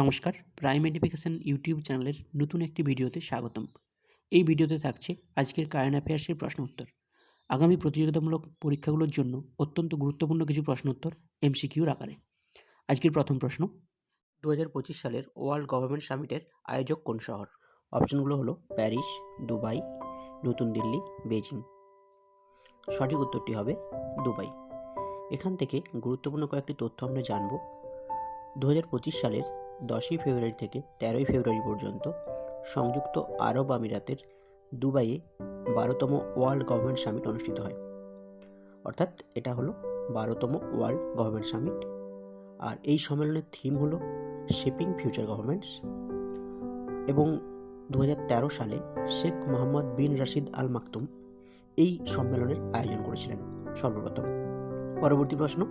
নমস্কার, prime education YouTube চ্যানেলের নতুন একটি ভিডিওতে স্বাগতম। এই ভিডিওতে থাকছে আজকের কারেন্ট অ্যাফেয়ার্সের প্রশ্ন উত্তর। আগামী প্রতিযোগিতামূলক পরীক্ষাগুলোর জন্য অত্যন্ত গুরুত্বপূর্ণ কিছু প্রশ্ন উত্তর এমসিকিউর আকারে। আজকের প্রথম প্রশ্ন দু হাজার পঁচিশ সালের ওয়ার্ল্ড গভর্নমেন্ট সামিটের আয়োজক কোন শহর? অপশনগুলো হলো প্যারিস, দুবাই, নতুন দিল্লি বেজিং সঠিক উত্তরটি হবে দুবাই। এখান থেকে গুরুত্বপূর্ণ কয়েকটি তথ্য আমরা জানব। দু হাজার পঁচিশ সালের দশই ফেব্রুয়ারি থেকে তেরোই ফেব্রুয়ারি পর্যন্ত সংযুক্ত আরব আমিরাতের দুবাইয়ে বারোতম ওয়ার্ল্ড গভর্নমেন্ট সামিট অনুষ্ঠিত হয়। অর্থাৎ এটা হলো বারোতম ওয়ার্ল্ড গভর্নমেন্ট সামিট। আর এই সম্মেলনের থিম হলো শেপিং ফিউচার গভর্নমেন্টস। এবং দু হাজার তেরো সালে শেখ মোহাম্মদ বিন রাশিদ আল মাকতুম এই সম্মেলনের আয়োজন করেছিলেন সর্বপ্রথম। পরবর্তী প্রশ্ন,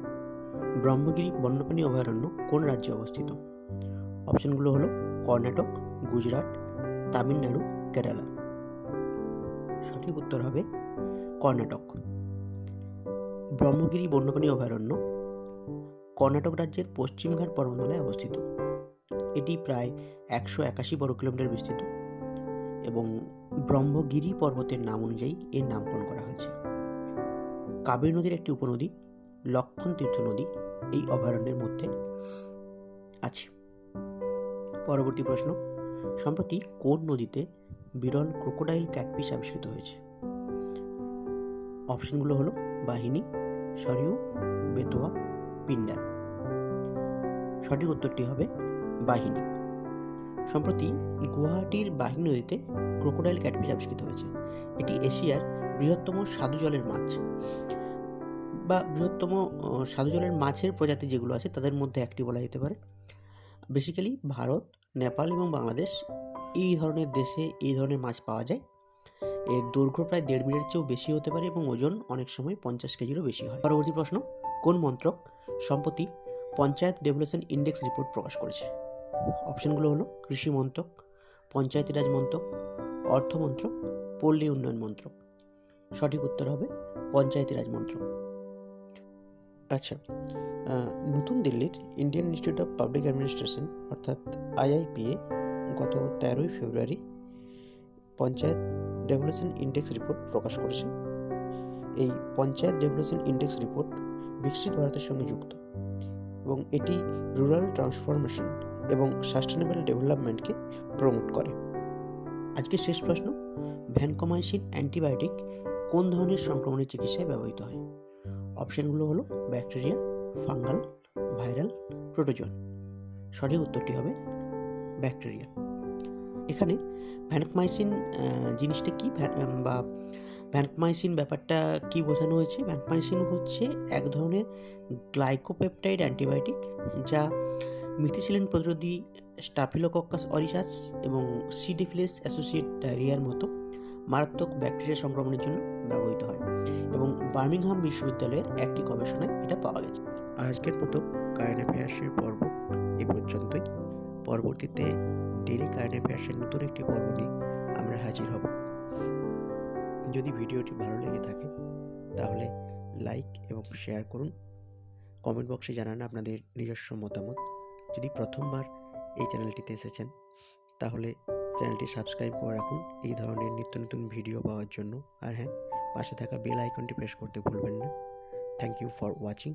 ব্রহ্মগিরি বন্যপ্রাণী অভয়ারণ্য কোন রাজ্যে অবস্থিত? অপশনগুলো হলো কর্ণাটক, গুজরাট, তামিলনাড়ু, কেরালা। সঠিক উত্তর হবে কর্ণাটক। ব্রহ্মগিরি বন্যপ্রাণী অভয়ারণ্য কর্ণাটক রাজ্যের পশ্চিমঘাট পর্বতমালায় অবস্থিত। এটি প্রায় একশো একাশি বর্গ কিলোমিটার বিস্তৃত এবং ব্রহ্মগিরি পর্বতের নাম অনুযায়ী এর নামকরণ করা হয়েছে। কাবেরী নদীর একটি উপনদী লক্ষণ তীর্থ নদী এই অভয়ারণ্যের মধ্যে পরবর্তী প্রশ্ন, সম্প্রতি কোন নদীতে বিরল ক্রোকোডাইল ক্যাটফিশ আবিষ্কৃত হয়েছে? অপশনগুলো হলো বাহিনী সরিউ বেতোয়া পিন্ডার সঠিক উত্তরটি হবে বাহিনী। সম্প্রতি গুয়াহাটির বাহিনী নদীতে ক্রোকোডাইল ক্যাটফিশ আবিষ্কৃত হয়েছে। এটি এশিয়ার বৃহত্তম স্বাদু জলের মাছ। বা বৃহত্তম স্বাদু জলের মাছের প্রজাতি যেগুলো আছে, তাদের মধ্যে একটি বলা যেতে পারে। বেসিক্যালি ভারত, নেপাল এবং বাংলাদেশ এই ধরনের দেশে এই ধরনের মাছ পাওয়া যায়। এর দৈর্ঘ্য প্রায় দেড় মিনিটের চেয়েও বেশি হতে পারে এবং ওজন অনেক সময় পঞ্চাশ কেজিরও বেশি হয়। পরবর্তী প্রশ্ন, কোন মন্ত্রক সম্প্রতি পঞ্চায়েত ডেভেলপমেন্ট ইন্ডেক্স রিপোর্ট প্রকাশ করেছে? অপশনগুলো হলো, কৃষি মন্ত্রক, পঞ্চায়েতি রাজ মন্ত্রক অর্থ মন্ত্রক পল্লী উন্নয়ন মন্ত্রক। সঠিক উত্তর হবে, পঞ্চায়েতি রাজ মন্ত্রক। আচ্ছা নতুন দিল্লির Indian Institute of Public Administration অর্থাৎ আইআইপিএ গত তেরোই ফেব্রুয়ারি পঞ্চায়েত ডেভেলপমেন্ট ইন্ডেক্স রিপোর্ট প্রকাশ করেছে। এই পঞ্চায়েত ডেভেলপমেন্ট ইন্ডেক্স রিপোর্ট বিকশিত ভারতের সঙ্গে যুক্ত এবং এটি রুরাল ট্রান্সফরমেশন এবং সাস্টেনেবল ডেভেলপমেন্টকে প্রমোট করে। আজকে শেষ প্রশ্ন, ভ্যানকমাইসিন অ্যান্টিবায়োটিক কোন ধরনের সংক্রমণের চিকিৎসায় ব্যবহৃত হয়? অপশানগুলো হলো ব্যাকটেরিয়া ফাঙ্গাল ভাইরাল প্রোটোজন সঠিক উত্তরটি হবে ব্যাকটেরিয়া এখানে ভ্যানকমাইসিন জিনিসটা কি? বা ভ্যানকমাইসিন ব্যাপারটা কি বোঝানো হয়েছে? ভ্যানকমাইসিন হচ্ছে এক ধরনের গ্লাইকোপেপটাইড অ্যান্টিবায়োটিক যা মিথিসিলিন প্রতিরোধী স্টাফিলোকক্কাস অরিসাস এবং সিডিফিলিস অ্যাসোসিয়েট ডায়রিয়ার মতো মারাত্মক ব্যাকটেরিয়া সংক্রমণের জন্য ব্যবহৃত হয়। এবং বার্মিংহাম বিশ্ববিদ্যালয়ের একটি গবেষণায় এটা পাওয়া গেছে। আজকের মতো কারেন্ট অ্যাফেয়ার্সের পর্ব এ পর্যন্তই। পরবর্তীতে ডেলি কারেন্ট অ্যাফেয়ার্সের নতুন একটি পর্ব নিয়ে আমরা হাজির হব। যদি ভিডিওটি ভালো লেগে থাকে, তাহলে লাইক এবং শেয়ার করুন। কমেন্ট বক্সে জানান আপনাদের নিজস্ব মতামত। যদি প্রথমবার এই চ্যানেলটিতে এসেছেন, তাহলে চ্যানেলটি সাবস্ক্রাইব করে রাখুন। এই ধরনের নিত্য নতুন ভিডিও পাওয়ার জন্য। আর হ্যাঁ পাশে থাকা বেল আইকনটি প্রেস করতে ভুলবেন না। Thank you for watching